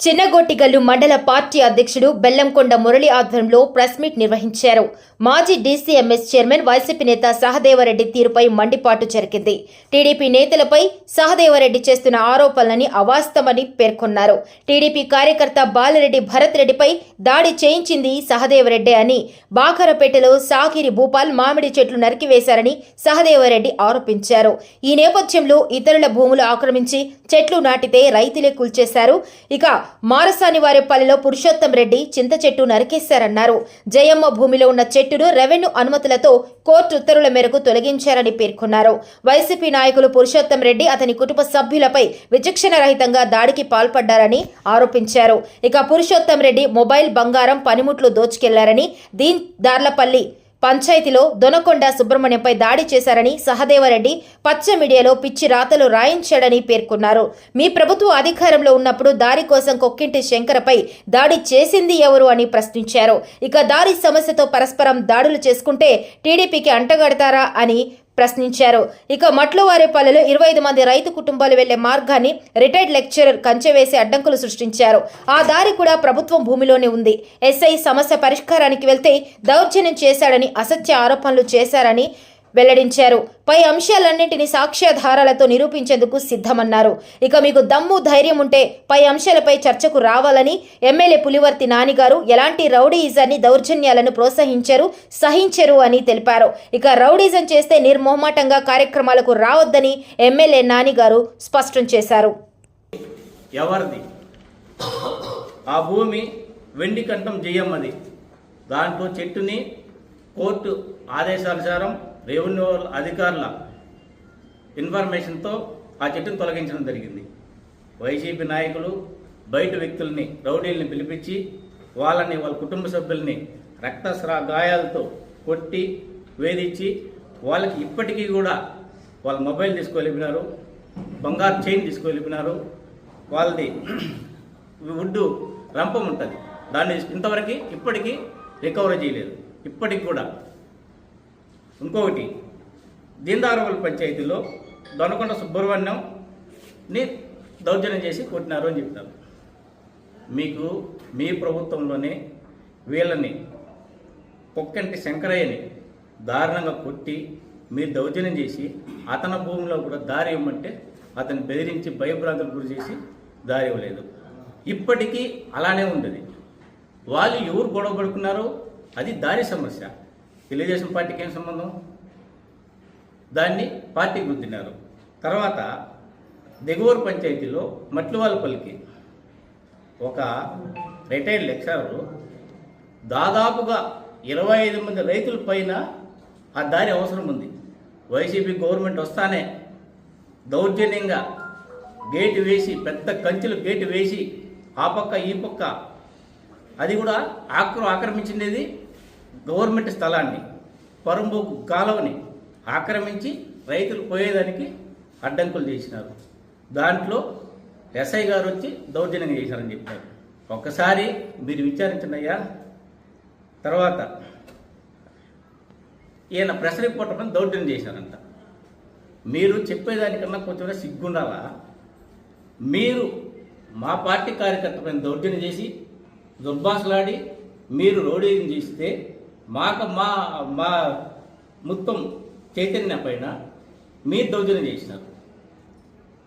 చిన్నగొట్టిగల్లు మండల పార్టీ అధ్యక్షుడు బెల్లంకొండ మురళి ఆధ్వర్యంలో ప్రెస్ మీట్ నిర్వహించారు. మాజీ డీసీఎంఎస్ చైర్మన్ వైసీపీ నేత సహదేవరెడ్డి తీరుపై మండిపాటు జరిగింది. టీడీపీ నేతలపై సహదేవరెడ్డి చేస్తున్న ఆరోపణలని అవాస్తవని పేర్కొన్నారు. టీడీపీ కార్యకర్త బాలిరెడ్డి భరత్ రెడ్డిపై దాడి చేయించింది సహదేవరెడ్డి అని బాకరపేటలో సాగిరి భూపాల్ మామిడి చెట్లు నరికివేశారని సహదేవరెడ్డి ఆరోపించారు. ఈ నేపథ్యంలో ఇతరుల భూములు ఆక్రమించి చెట్లు నాటితే రైతులే కూల్చేశారు. ఇక మారసాని వారిపల్లిలో పురుషోత్తం రెడ్డి చింత చెట్టు నరికేశారన్నారు. జయమ్మ భూమిలో ఉన్న చెట్టును రెవెన్యూ అనుమతులతో కోర్టు ఉత్తర్వుల మేరకు తొలగించారని పేర్కొన్నారు. వైసీపీ నాయకులు పురుషోత్తం రెడ్డి అతని కుటుంబ సభ్యులపై విచక్షణ రహితంగా దాడికి పాల్పడ్డారని ఆరోపించారు. ఇక పురుషోత్తం రెడ్డి మొబైల్ బంగారం పనిముట్లు దోచుకెళ్ళారని దీన్ దార్లపల్లి పంచాయతీలో దొనకొండ సుబ్రహ్మణ్యంపై దాడి చేశారని సహదేవరెడ్డి పచ్చ మీడియాలో పిచ్చి రాతలు రాయించాడని పేర్కొన్నారు. మీ ప్రభుత్వం అధికారంలో ఉన్నప్పుడు దారి కోసం కొక్కింటి శంకరపై దాడి చేసింది ఎవరు అని ప్రశ్నించారు. ఇక దారి సమస్యతో పరస్పరం దాడులు చేసుకుంటే టీడీపీకి అంటగడతారా అని ప్రశ్నించారు. ఇక మట్లవారిపల్లెలో ఇరవై ఐదు మంది రైతు కుటుంబాలు వెళ్ళే మార్గాన్ని రిటైర్డ్ లెక్చరర్ కంచె వేసి అడ్డంకులు సృష్టించారు. ఆ దారి కూడా ప్రభుత్వం భూమిలోనే ఉంది. ఎస్ఐ సమస్య పరిష్కారానికి వెళ్తే దౌర్జన్యం చేశాడని అసత్య ఆరోపణలు చేశారని వెల్లడించారు. పై అంశాలన్నింటినీ సాక్ష్యాధారాలతో నిరూపించేందుకు సిద్ధమన్నారు. ఇక మీకు దమ్ము ధైర్యం ఉంటే పై అంశాలపై చర్చకు రావాలని ఎమ్మెల్యే పులివర్తి నానిగారు ఎలాంటి రౌడీయిజాన్ని దౌర్జన్యాలను ప్రోత్సహించరు సహించరు అని తెలిపారు. ఇక రౌడీజం చేస్తే నిర్మోహమాటంగా కార్యక్రమాలకు రావద్దని ఎమ్మెల్యే నానిగారు స్పష్టం చేశారు. ఎవరిది? ఆ భూమి వెండి కంఠం జయమ్మది. దాంట్లో చెట్టుని కోర్టు ఆదేశానుసారం రెవెన్యూ అధికారుల ఇన్ఫర్మేషన్తో ఆ చెట్టును తొలగించడం జరిగింది. వైసీపీ నాయకులు బయట వ్యక్తుల్ని రౌడీల్ని పిలిపించి వాళ్ళని వాళ్ళ కుటుంబ సభ్యుల్ని రక్తస్రా గాయాలతో కొట్టి వేధించి వాళ్ళకి ఇప్పటికీ కూడా వాళ్ళ మొబైల్ తీసుకోలిపినారు బంగారు చైన్ తీసుకోలిపినారు. వాళ్ళది వుడ్డు రంపం ఉంటుంది. దాన్ని ఇంతవరకు ఇప్పటికీ రికవరీ చేయలేదు. ఇప్పటికి కూడా ఇంకొకటి దీందారవల్ పంచాయతీలో దొనకొండ సుబ్రహ్మణ్యంని దౌర్జన్యం చేసి కొట్టినారు అని చెప్తారు. మీకు మీ ప్రభుత్వంలోనే వీళ్ళని కుక్కంటి శంకరయ్యని దారుణంగా కొట్టి మీరు దౌర్జన్యం చేసి అతని భూమిలో కూడా దారి ఇవ్వమంటే అతన్ని బెదిరించి భయభ్రాంతులు గురి చేసి దారి ఇవ్వలేదు. ఇప్పటికీ అలానే ఉండదు. వాళ్ళు ఎవరు గొడవ పడుకున్నారో అది దారి సమస్య. తెలుగుదేశం పార్టీకి ఏం సంబంధం? దాన్ని పార్టీ గుద్దినారు. తర్వాత దిగువూరు పంచాయతీలో మట్లువాలపల్లికి ఒక రిటైర్డ్ లెక్చరరు దాదాపుగా ఇరవై ఐదు మంది రైతుల పైన ఆ దారి అవసరం ఉంది. వైసీపీ గవర్నమెంట్ వస్తానే దౌర్జన్యంగా గేటు వేసి పెద్ద కంచెలు గేటు వేసి ఆ పక్క ఈ పక్క అది కూడా ఆక్ర ఆక్రమించినది గవర్నమెంట్ స్థలాన్ని పరుంబు కాలువని ఆక్రమించి రైతులు పోయేదానికి అడ్డంకులు చేసినారు దాంట్లో ఎస్ఐ గారు వచ్చి దౌర్జన్యం చేశారని చెప్పారు. ఒక్కసారి మీరు విచారించండి అయ్యా. తర్వాత ఈయన ప్రెస్ రిపోర్టర్ పైన దౌర్జన్యం చేశారంట. మీరు చెప్పేదానికన్నా కొంచెం సిగ్గుండాలా? మీరు మా పార్టీ కార్యకర్త పైన దౌర్జన్యం చేసి దుర్భాషలాడి మీరు రోడీని చేస్తే మాకు మా మా మొత్తం చైతన్య పైన మీరు దౌర్జన్యం చేసినారు.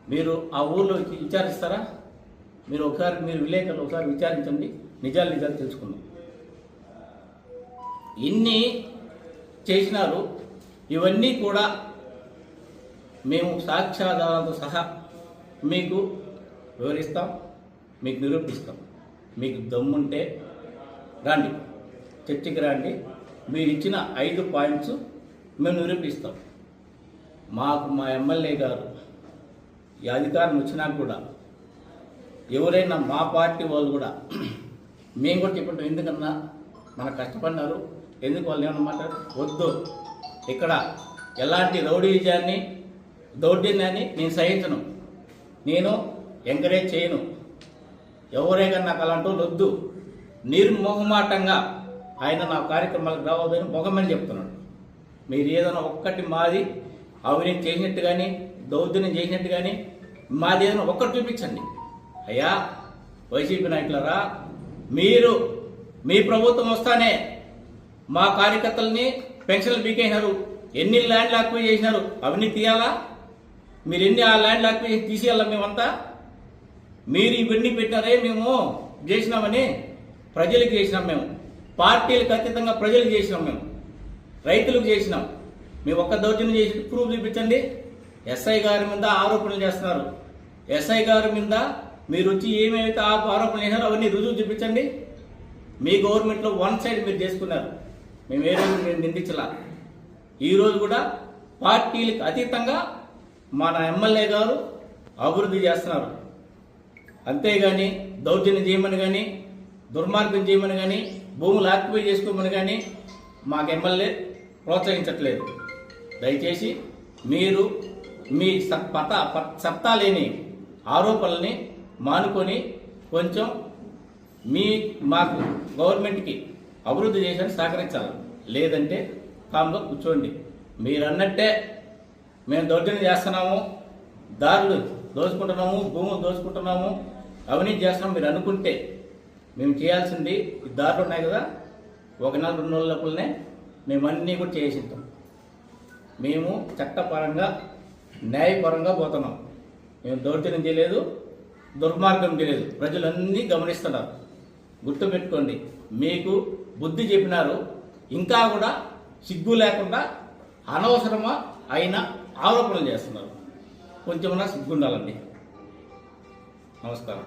మీరు ఆ ఊర్లో విచారిస్తారా? మీరు ఒకసారి మీరు విలేకరులు ఒకసారి విచారించండి. నిజాలు నిజాలు తెలుసుకుందాం. ఇన్ని చేసినారు ఇవన్నీ కూడా మేము సాక్ష్యాధారాలతో సహా మీకు వివరిస్తాం మీకు నిరూపిస్తాం. మీకు దమ్ముంటే రండి. చర్చికి రండి. మీరు ఇచ్చిన ఐదు పాయింట్స్ మేము నిరూపిస్తాం. మాకు మా ఎమ్మెల్యే గారు ఈ అధికారం వచ్చినా కూడా ఎవరైనా మా పార్టీ వాళ్ళు కూడా మేము కూడా చెప్పండి ఎందుకన్నా మన కష్టపడినారు ఎందుకు వాళ్ళు ఏమన్నమాట వద్దు. ఇక్కడ ఎలాంటి రౌడీజాన్ని దౌర్జన్యాన్ని నేను సహించను. నేను ఎంకరేజ్ చేయను. ఎవరైనా నాకు అలాంటి వద్దు. నిర్మోహమాటంగా ఆయన నా కార్యక్రమాలకు రావద్దని మొగమని చెప్తున్నాడు. మీరు ఏదైనా ఒక్కటి మాది అవినీతి చేసినట్టు కానీ దౌర్జన్యం చేసినట్టు కానీ మాది ఏదైనా ఒక్కటి చూపించండి. అయ్యా వైసీపీ నాయకులరా మీరు మీ ప్రభుత్వం వస్తానే మా కార్యకర్తల్ని పెన్షన్లు బీకేసినారు ఎన్ని ల్యాండ్లు ఆక్యుపై చేసినారు? అవన్నీ తీయాలా? మీరు ఎన్ని ఆ ల్యాండ్లు ఆక్యుపై తీసేయాలా మేమంతా? మీరు ఇవన్నీ పెట్టినారే మేము చేసినామని ప్రజలకు చేసినాం మేము. పార్టీలకు అతీతంగా ప్రజలకు చేసినాం మేము. రైతులకు చేసినాం. మేము ఒక్క దౌర్జన్యం చేసి ప్రూఫ్ చూపించండి. ఎస్ఐ గారి మీద ఆరోపణలు చేస్తున్నారు. ఎస్ఐ గారి మీద మీరు వచ్చి ఏమేమైతే ఆ ఆరోపణలు చేసినారో అవన్నీ రుజువు చూపించండి. మీ గవర్నమెంట్లో వన్ సైడ్ మీరు చేసుకున్నారు. మేము ఏ రోజు మీరు నిందించలా. ఈరోజు కూడా పార్టీలకు అతీతంగా మన ఎమ్మెల్యే గారు అభివృద్ధి చేస్తున్నారు. అంతేగాని దౌర్జన్యం చేయమని కానీ దుర్మార్గం చేయమని కానీ భూములు ఆక్యుపై చేసుకోమని కానీ మాకు ఎమ్మెల్యే ప్రోత్సహించట్లేదు. దయచేసి మీరు మీ సత్- పత ప- సత్తా లేని ఆరోపణల్ని మానుకొని కొంచెం మీ మాకు గవర్నమెంట్కి అభివృద్ధి చేసేది సహకరించాలి. లేదంటే కామ్గా కూర్చోండి. మీరు అన్నట్టే మేము దౌర్జన్యం చేస్తున్నాము దారులు దోచుకుంటున్నాము భూములు దోచుకుంటున్నాము అవినీతి చేస్తున్నాము మీరు అనుకుంటే మేము చేయాల్సింది ఈ దారులు ఉన్నాయి కదా? ఒక నెల రెండు నెలల లోపలనే మేము అన్నీ కూడా చేసింటాం మేము చట్టపరంగా న్యాయపరంగా పోతున్నాం. మేము దౌర్జన్యం చేయలేదు దుర్మార్గం చేయలేదు. ప్రజలన్నీ గమనిస్తున్నారు. గుర్తుపెట్టుకోండి మీకు బుద్ధి చెప్పినారు ఇంకా కూడా సిగ్గు లేకుండా అనవసరమా అయిన ఆరోపణలు చేస్తున్నారు. కొంచెమన్నా సిగ్గు ఉండాలండి నమస్కారం.